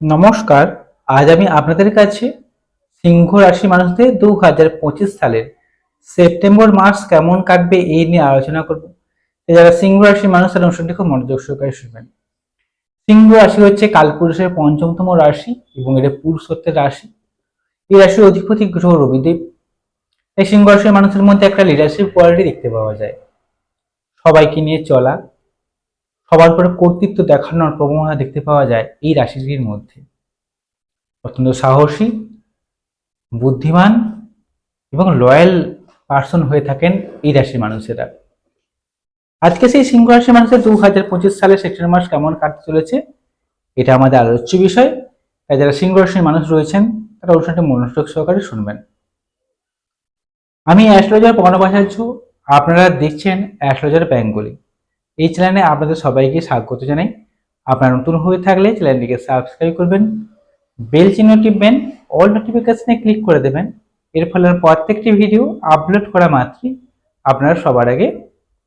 নমস্কার, আজ আমি আপনাদের কাছে সিংহ রাশি মানুষদের দু হাজার পঁচিশ সালের সেপ্টেম্বর মাস কেমন কাটবে এই নিয়ে আলোচনা করব। যারা সিংহ রাশি মানুষ তারা অনুষ্ঠানটি খুব মনোযোগ সহকারে শুনবেন। সিংহ রাশি হচ্ছে কালপুরুষের পঞ্চমতম রাশি এবং এটা পুরুষত্বের রাশি। এই রাশির অধিপতি গ্রহ রবিদেব। এই সিংহ রাশির মানুষের মধ্যে একটা লিডারশিপ কোয়ালিটি দেখতে পাওয়া যায়। সবাইকে নিয়ে চলা সবার উপরে কর্তৃত্ব দেখানোর প্রবণতা দেখতে পাওয়া যায় এই রাশিটির মধ্যে। অত্যন্ত সাহসী, বুদ্ধিমান এবং লয়াল পার্সন হয়ে থাকেন এই রাশির মানুষেরা। আজকে সেই সিংহ রাশির মানুষের দু হাজার পঁচিশ সালে সেপ্টেম্বর মাস কেমন কাটতে চলেছে, এটা আমাদের আলোচ্য বিষয়। তাই যারা সিংহ রাশির মানুষ রয়েছেন, তারা অনুষ্ঠানটি মনোযোগ সহকারে শুনবেন। আমি অ্যাস্ট্রোলজার পর্ণবাচার্য আপনারা দেখছেন অ্যাস্ট্রোলজার বেঙ্গলি। এই চ্যানেলে আপনাদের সবাইকে স্বাগত জানাই। আপনারা নতুন হয়ে থাকলে চ্যানেলটিকে সাবস্ক্রাইব করবেন বেল চিহ্ন টিপবেন অল নোটিফিকেশনে ক্লিক করে দেবেন। এর ফলে প্রত্যেকটি ভিডিও আপলোড করা মাত্রই আপনারা সবার আগে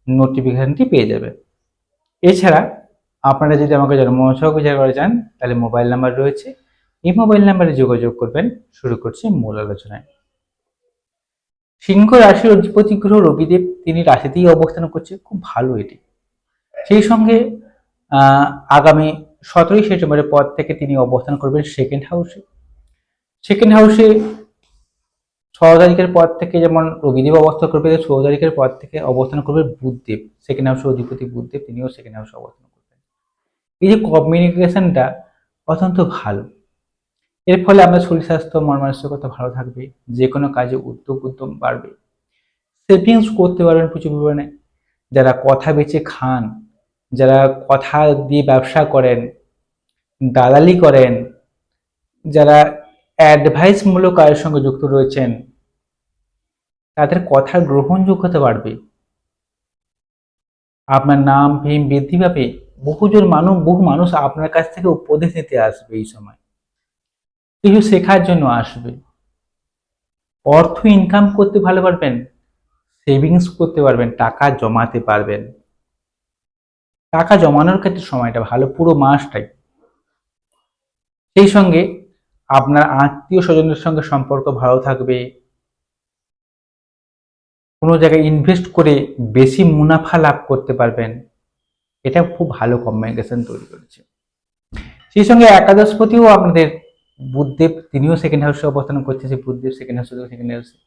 নোটিফিকেশনটি পেয়ে যাবেন। এছাড়া আপনারা যদি আমাকে জন্মসহ বিচার করে যান, তাহলে মোবাইল নাম্বার রয়েছে। এই মোবাইল নাম্বারে যোগাযোগ করবেন। শুরু করছি মূল আলোচনায়। সিংহ রাশির অধিপতি গ্রহ রবিদেব, তিনি রাশিতেই অবস্থান করছে। খুব ভালো এটি। সেই সঙ্গে আগামী সতেরোই সেপ্টেম্বরের পর থেকে তিনি অবস্থান করবেন সেকেন্ড হাউসে সেকেন্ড হাউসে ষোলো তারিখের পর থেকে যেমন রবিদেব অবস্থান করবে, ষোলো তারিখের পর থেকে অবস্থান করবে বুধদেব। সেকেন্ড হাউসের অধিপতি বুধদেব, তিনিও সেকেন্ড হাউসে অবস্থান করবেন। এই যে কমিউনিকেশনটা অত্যন্ত ভালো। এর ফলে আপনার শরীর স্বাস্থ্য, মন মানসিকতা ভালো থাকবে যে কোনো কাজে উদ্যোগ উদ্যম বাড়বে। সেভিংস করতে পারবেন প্রচুর পরিমাণে। যারা কথা বেচে খান যারা কথা দিয়ে ব্যবসা করেন, দালালি করেন, যারা অ্যাডভাইসমূলক কাজের সঙ্গে যুক্ত রয়েছেন, তাদের কথার গ্রহণযোগ্যতা বাড়বে। আপনার নাম ফেম বৃদ্ধি পাবে। বহুজন মানুষ, বহু মানুষ আপনার কাছ থেকে উপদেশ নিতে আসবে এই সময়। কিছু শেখার জন্য আসবে। অর্থ ইনকাম করতে ভালো পারবেন সেভিংস করতে পারবেন, টাকা জমাতে পারবেন। টাকা জমানোর ক্ষেত্রে সময়টা ভালো, পুরো মাসটাই। সেই সঙ্গে আপনার আত্মীয় স্বজনের সঙ্গে সম্পর্ক ভালো থাকবে। কোনো জায়গায় ইনভেস্ট করে বেশি মুনাফা লাভ করতে পারবেন। এটা খুব ভালো কম্বিনেশন তৈরি করেছে। সেই সঙ্গে একাদশপতিও আপনাদের বুদ্ধদেব, তিনিও সেকেন্ড হাউসে অবস্থান করছে যে বুধদেব সেকেন্ড হাউসে সেকেন্ড হাউসে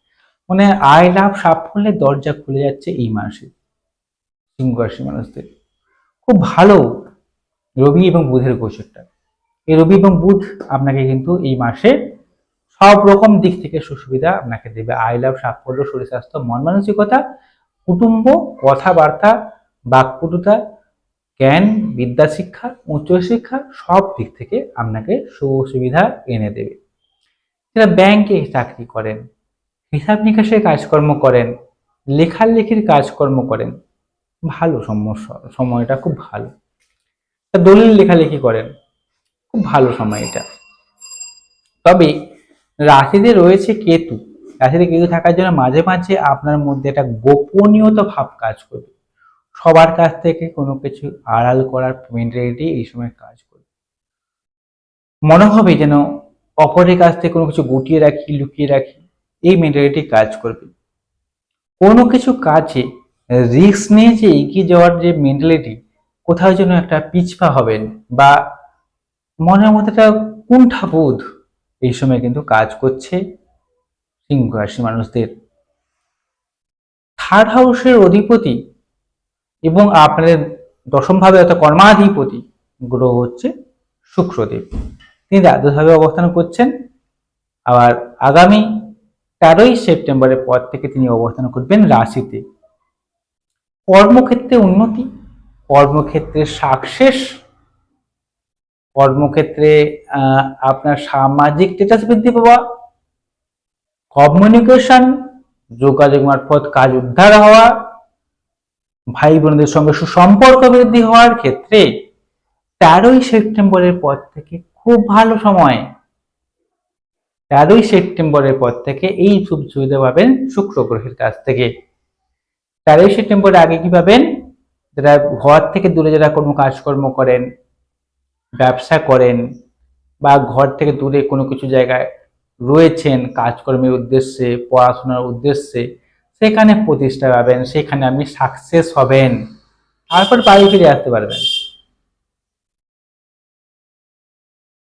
মানে আয় লাভ সাফল্যের দরজা খুলে যাচ্ছে এই মাসে। সিংহ রাশি মানুষদের। খুব ভালো রবি এবং বুধের গোচরটা। এই রবি এবং বুধ আপনাকে কিন্তু এই মাসে সব রকম দিক থেকে সুবিধা আপনাকে দেবে। আই লাভ, সাফল্য, শরীর স্বাস্থ্য, মন মানসিকতা, কুটুম্ব, কথাবার্তা বাকপটুতা জ্ঞান বিদ্যা শিক্ষা উচ্চশিক্ষা সব দিক থেকে আপনাকে সুবিধা এনে দেবে। যারা ব্যাংকে চাকরি করেন, হিসাব নিকাশের কাজকর্ম করেন, লেখালেখির কাজকর্ম করেন ভালো সমস্যা, সময়টা খুব ভালো। তা দলিল লেখালেখি করেন, খুব ভালো সময় এটা। তবে রাশিতে রয়েছে কেতু। রাশিতে কেতু থাকার জন্য মাঝে মাঝে আপনার মধ্যে একটা গোপনীয়তা ভাব কাজ করবে। সবার কাছ থেকে কোনো কিছু আড়াল করার মেন্টালিটি এই সময় কাজ করবে। মনে হবে যেন অপরের কাছ থেকে কোনো কিছু গুটিয়ে রাখি, লুকিয়ে রাখি, এই মেন্টালিটি কাজ করবে। কোনো কিছু কাজে রিস্ক নিয়ে যে এগিয়ে যাওয়ার যে মেন্টালিটি কোথাও যেন একটা পিছপা হবেন বা মনের মধ্যে একটা কুণ্ঠাবোধ এই সময় কিন্তু কাজ করছে সিংহ রাশি মানুষদের। থার্ড হাউসের অধিপতি এবং আপনাদের দশমভাবে অর্থাৎ কর্মাধিপতি গ্রহ হচ্ছে শুক্রদেব। তিনি দ্বাদশভাবে অবস্থান করছেন। আবার আগামী তেরোই সেপ্টেম্বরের পর থেকে তিনি অবস্থান করবেন রাশিতে। কর্মক্ষেত্রে উন্নতি, কর্মক্ষেত্রে সাকসেস কর্মক্ষেত্রে আপনার সামাজিক স্ট্যাটাস বৃদ্ধি পাওয়া কমিউনিকেশন যোগাযোগ মারফত কাজ উদ্ধার হওয়া, ভাই বোনদের সঙ্গে সুসম্পর্ক বৃদ্ধি হওয়ার ক্ষেত্রে তেরোই সেপ্টেম্বরের পর থেকে খুব ভালো সময়। তেরোই সেপ্টেম্বরের পর থেকে এই সুখ সুবিধা পাবেন শুক্র গ্রহের কাছ থেকে। তেরোই সেপ্টেম্বরের আগে কি পাবেন যারা ঘর থেকে দূরে যারা কোনো কাজকর্ম করেন, ব্যবসা করেন বা ঘর থেকে দূরে কোনো কিছু জায়গায় রয়েছেন কাজকর্মের উদ্দেশ্যে, পড়াশোনার উদ্দেশ্যে, সেখানে প্রতিষ্ঠা পাবেন, সেখানে আপনি সাকসেস হবেন। তারপর বাড়ি ফিরে আসতে পারবেন।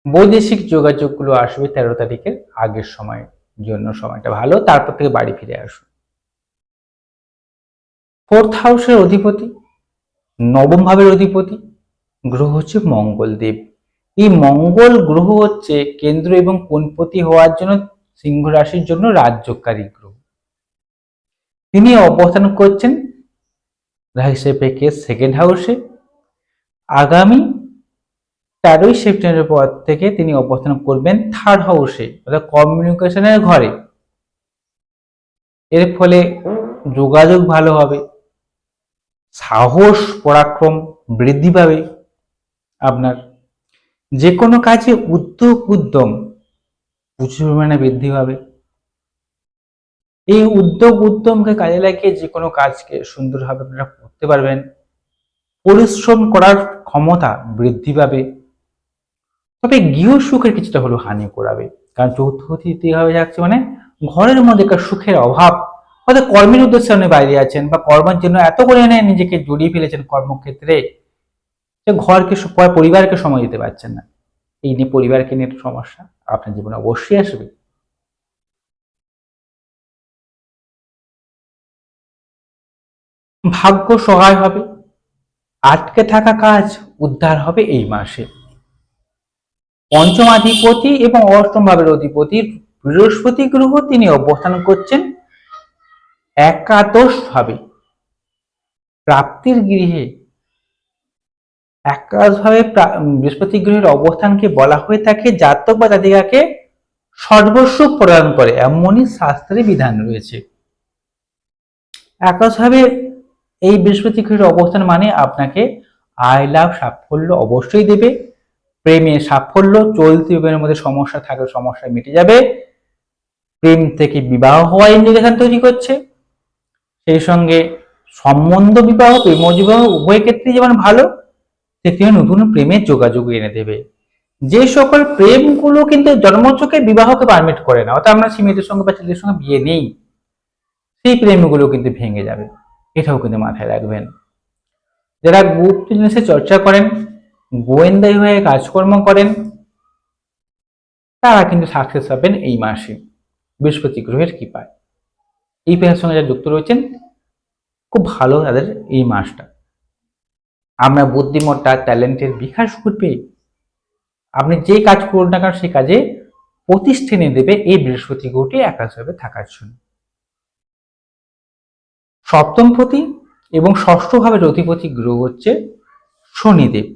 বৈদেশিক যোগাযোগগুলো আসবে তেরো তারিখের আগের সময়ের জন্য সময়টা ভালো, তারপর থেকে বাড়ি ফিরে আসুন। ফোর্থ হাউসের অধিপতি, নবম ভাবের অধিপতি, গ্রহ হচ্ছে মঙ্গলদেব। এই মঙ্গল গ্রহ হচ্ছে কেন্দ্র এবং কোনপতি হওয়ার জন্য সিংহ রাশির জন্য রাজ্যকারী গ্রহ। তিনি অবস্থান করছেন রাশি পেকে সেকেন্ড হাউসে আগামী তেরোই সেপ্টেম্বরের পর থেকে তিনি অবস্থান করবেন থার্ড হাউসে অর্থাৎ কমিউনিকেশনের ঘরে। এর ফলে যোগাযোগ ভালো হবে। সাহস, পরাক্রম বৃদ্ধি পাবে আপনার। যে কোনো কাজে উদ্যোগ, উদ্যম প্রচুর পরিমাণে বৃদ্ধি পাবে। এই উদ্যোগ, উদ্যমকে কাজে লাগিয়ে যে কোনো কাজকে সুন্দরভাবে আপনারা করতে পারবেন। পরিশ্রম করার ক্ষমতা বৃদ্ধি পাবে। তবে গৃহ সুখের কিছুটা হলো হানি করাবে। কারণ চতুর্থ তৃতীয়ভাবে যাচ্ছে মানে ঘরের মধ্যে সুখের অভাব হয়তো কর্মের উদ্দেশ্যে আপনি বাইরে আছেন বা কর্মের জন্য এত করে নিজেকে জড়িয়ে ফেলেছেন কর্মক্ষেত্রে যে ঘরকে পরিবারকে সময় দিতে পারছেন না। এই নিয়ে পরিবারকে নিয়ে সমস্যা আপনার জীবনে অবশ্যই আসবে। ভাগ্য সহায় হবে, আটকে থাকা কাজ উদ্ধার হবে এই মাসে। পঞ্চমাধিপতি এবং অষ্টম ভাবের বৃহস্পতি গ্রহ তিনি অবস্থান করছেন একাদশ ভাবে প্রাপ্তির গৃহে একাদশভাবে বৃহস্পতি গ্রহের অবস্থানকে বলা হয়ে থাকে জাতক বা জাতিকাকে সর্বস্ব প্রদান করে, এমনই শাস্ত্রে বিধান রয়েছে। একাদশভাবে এই বৃহস্পতি গ্রহের অবস্থান মানে আপনাকে আয়, লাভ, সাফল্য অবশ্যই দেবে। প্রেমে সাফল্য, চলতি প্রেমের মধ্যে সমস্যা থাকলে সমস্যা মিটে যাবে। প্রেম থেকে বিবাহ হওয়ার ইন্ডিকেশন তৈরি করছে। সেই সঙ্গে সম্বন্ধ বিবাহ প্রেম বিবাহ, উভয় ক্ষেত্রে যেমন ভালো সেখানে নতুন প্রেমের যোগাযোগ এনে দেবে। যে সকল প্রেমগুলো কিন্তু জন্মচকে বিবাহকে পারমিট করে না, অর্থাৎ আমরা সীমিতের সঙ্গে বা ছেলেদের সঙ্গে বিয়ে নেই, সেই প্রেমগুলো কিন্তু ভেঙে যাবে। এটাও কিন্তু মাথায় রাখবেন। যারা গুপ্ত জিনিসে চর্চা করেন, গোয়েন্দাই হয়ে কাজকর্ম করেন, তারা কিন্তু সাকসেস পাবেন এই মাসে। বৃহস্পতি গ্রহের কৃপায়। এই পেশার সঙ্গে যারা যুক্ত রয়েছেন, খুব ভালো তাদের এই মাসটা। আমরা বুদ্ধিমত্তা ট্যালেন্টের বিকাশ ঘটবে আপনি যে কাজ করুন না কেন, সেই কাজে প্রতিষ্ঠা এনে দেবে এই বৃহস্পতি গ্রহটি একাশভাবে থাকার জন্য। সপ্তমপতি এবং ষষ্ঠভাবে অধিপতি গ্রহ হচ্ছে শনিদেব।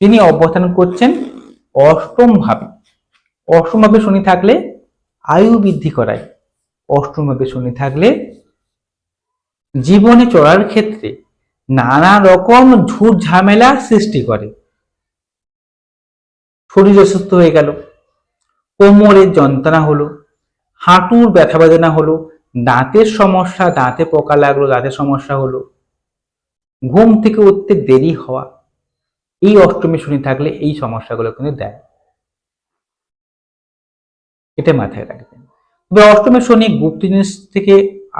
তিনি অবস্থান করছেন অষ্টম ভাবে অষ্টম ভাবে শনি থাকলে আয়ু বৃদ্ধি করায়। অষ্টম ভাবে শনি থাকলে জীবনে চলার ক্ষেত্রে নানা রকম ঝুট ঝামেলা সৃষ্টি করে। শরীর অসুস্থ হয়ে গেল, কোমরের যন্ত্রণা হলো, হাঁটুর ব্যথা বেদনা হলো, দাঁতের সমস্যা, দাঁতে পোকা লাগল দাঁতের সমস্যা হলো। ঘুম থেকে উঠতে দেরি হওয়া, এই অষ্টমী শনি থাকলে এই সমস্যাগুলো কিন্তু দেয়। এটা মাথায় রাখবেন। তবে অষ্টমী শনি গুপ্ত জিনিস থেকে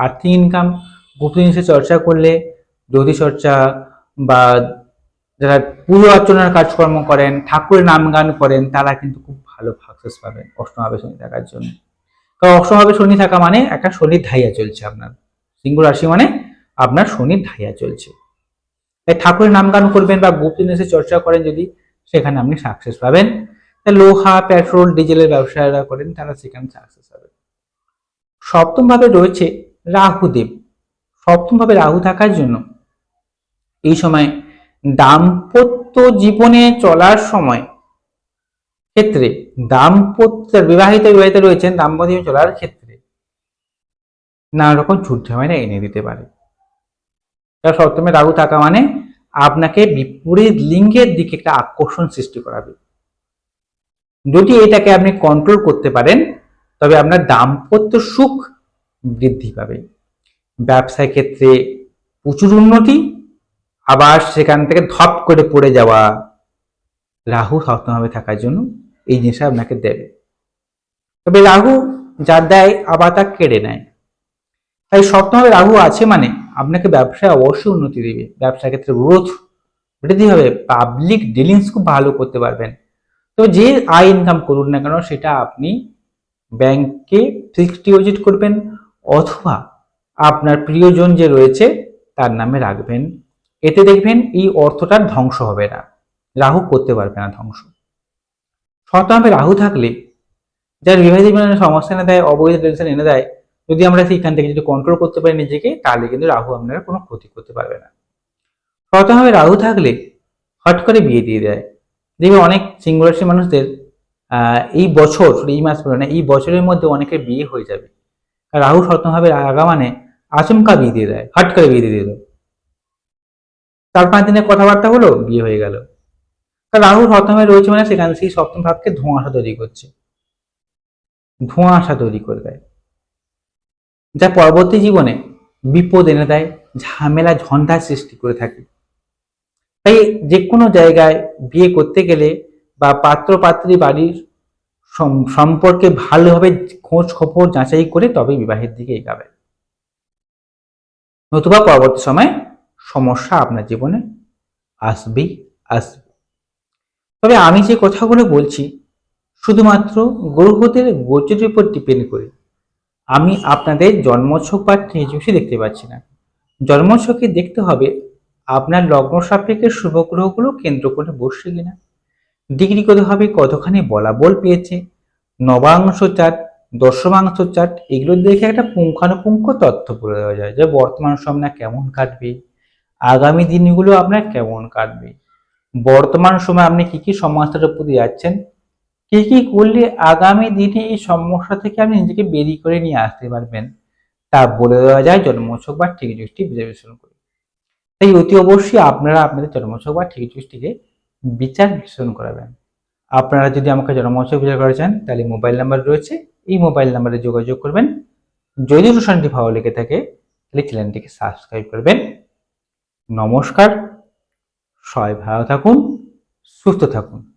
আর্থিক ইনকাম গুপ্ত জিনিসের চর্চা করলে জ্যোতিষ চর্চা বা যারা পুজো অর্চনার কাজকর্ম করেন, ঠাকুরের নাম গান করেন, তারা কিন্তু খুব ভালো সাকসেস পাবেন অষ্টমভাবে শনি থাকার জন্য। কারণ অষ্টমভাবে শনি থাকা মানে একটা শনির ধাইয়া চলছে আপনার। সিংহ রাশি মানে আপনার শনির ধাইয়া চলছে। তাই ঠাকুরের নাম গান করবেন বা গুপ্ত জিনিসের চর্চা করেন যদি, সেখানে আপনি সাকসেস পাবেন। তা লোহা পেট্রোল ডিজেলের ব্যবসায়ীরা করেন, তারা সেখানে সাকসেস হবে সপ্তম ভাবে রয়েছে রাহুদেব। সপ্তম ভাবে রাহু থাকার জন্য এই সময় দাম্পত্য জীবনে চলার সময় ক্ষেত্রে দাম্পত্য বিবাহিত বিবাহিত রয়েছেন, দাম্পত্য চলার ক্ষেত্রে নানা রকম ঝুট ঝামেলা এনে দিতে পারে। তার সপ্তমে রাহু থাকা মানে আপনাকে বিপরীত লিঙ্গের দিকে একটা আকর্ষণ সৃষ্টি করাবে। যদি এটাকে আপনি কন্ট্রোল করতে পারেন তবে আপনার দাম্পত্য সুখ বৃদ্ধি পাবে। ব্যবসায় ক্ষেত্রে প্রচুর উন্নতি, আবার সেখান থেকে ধপ করে পড়ে যাওয়া রাহু সপ্তমভাবে থাকার জন্য এই জিনিসটা আপনাকে দেবে। তবে রাহু যা দেয় আবার তা কেড়ে নেয়। তাই সপ্তমে রাহু আছে মানে আপনাকে ব্যবসায় অবশ্যই উন্নতি দেবে। ব্যবসার ক্ষেত্রে গ্রোথ বৃদ্ধি হবে পাবলিক ডিলিংস খুব ভালো করতে পারবেন। তো যে আয় ইনকাম করুন না কেন, সেটা আপনি ব্যাংকে ফিক্সড ডিপোজিট করবেন অথবা আপনার প্রিয়জন যে রয়েছে তার নামে রাখবেন। এতে দেখবেন এই অর্থটা ধ্বংস হবে না। রাহু করতে পারবে না ধ্বংস। শতভাবে রাহু থাকলে যার বিবাহিত জীবনে সমস্যা এনে দেয়, অবৈধ টেনশন এনে দেয়, যদি আমরা সেইখান থেকে যদি কন্ট্রোল করতে পারি নিজেকে, তাহলে কিন্তু রাহু আপনারা কোনো ক্ষতি করতে পারবে না। শতভাবে রাহু থাকলে হট করে বিয়ে দিয়ে দেয়। দেখবে অনেক রাশির মানুষদের এই বছর এই মাস বলে এই বছরের মধ্যে অনেকের বিয়ে হয়ে যাবে। রাহু শতভাবে আগা মানে আচমকা বিয়ে দিয়ে দেয়, হট করে বিয়ে দিয়ে দিল। চার পাঁচ দিনের কথাবার্তা হলো, বিয়ে হয়ে গেল। রাহু সপ্তমে রয়েছে মানে সেখানে সেই সপ্তম ভাবকে ধোঁয়াশা তৈরি করছে। ধোঁয়াশা তৈরি করে দেয়। যা পরবর্তী জীবনে বিপদ এনে দেয়, ঝামেলা ঝঞ্ঝার সৃষ্টি করে থাকে। তাই যে কোনো জায়গায় বিয়ে করতে গেলে বা পাত্র পাত্রী বাড়ির সম্পর্কে ভালোভাবে খোঁজ খবর যাচাই করে তবে বিবাহের দিকে এগাবে। নতুবা পরবর্তী সময় সমস্যা আপনার জীবনে আসবেই, আসবে। তবে আমি যে কথাগুলো বলছি, শুধুমাত্র গ্রহদের গোচরের উপর ডিপেন্ড করে। আমি আপনাদের জন্মছক বা ট্রেজুসি দেখতে পাচ্ছি না। জন্মছকে দেখতে হবে আপনার লগ্ন সাপেক্ষে শুভ গ্রহগুলো কেন্দ্র করে বসছে কিনা। ডিগ্রি করতে হবে কতখানি বলাবল পেয়েছে? নবাংশ চার্ট দশমাংশ চার্ট এগুলো দেখে একটা পুঙ্খানুপুঙ্খ তথ্য বলে দেওয়া যায় যে বর্তমান সময় কেমন কাটবে? আগামী দিনগুলো আপনার কেমন কাটবে? বর্তমান সময় আপনি কি কি সমস্যার দিয়ে যাচ্ছেন? কি কি করলে আগামী দিনে এই সমস্যা থেকে আপনি নিজেকে বেরিয়ে করে নিয়ে আসতে পারবেন? তা বলে দেওয়া যায় জন্মছক বা ঠিক দৃষ্টি বিশ্লেষণ করে। তাই অতি অবশ্যই আপনারা আপনাদের জন্মছক বা ঠিক দৃষ্টিকে বিচার বিশ্লেষণ করাবেন। আপনারা যদি আমাকে জন্মছক বিচার করা চান তাহলে মোবাইল নাম্বার রয়েছে। এই মোবাইল নাম্বারে যোগাযোগ করবেন। যদি অনুষ্ঠানটি ভালো লেগে থাকে, তাহলে চ্যানেলটিকে সাবস্ক্রাইব করবেন। নমস্কার। সবাই ভালো থাকুন, সুস্থ থাকুন।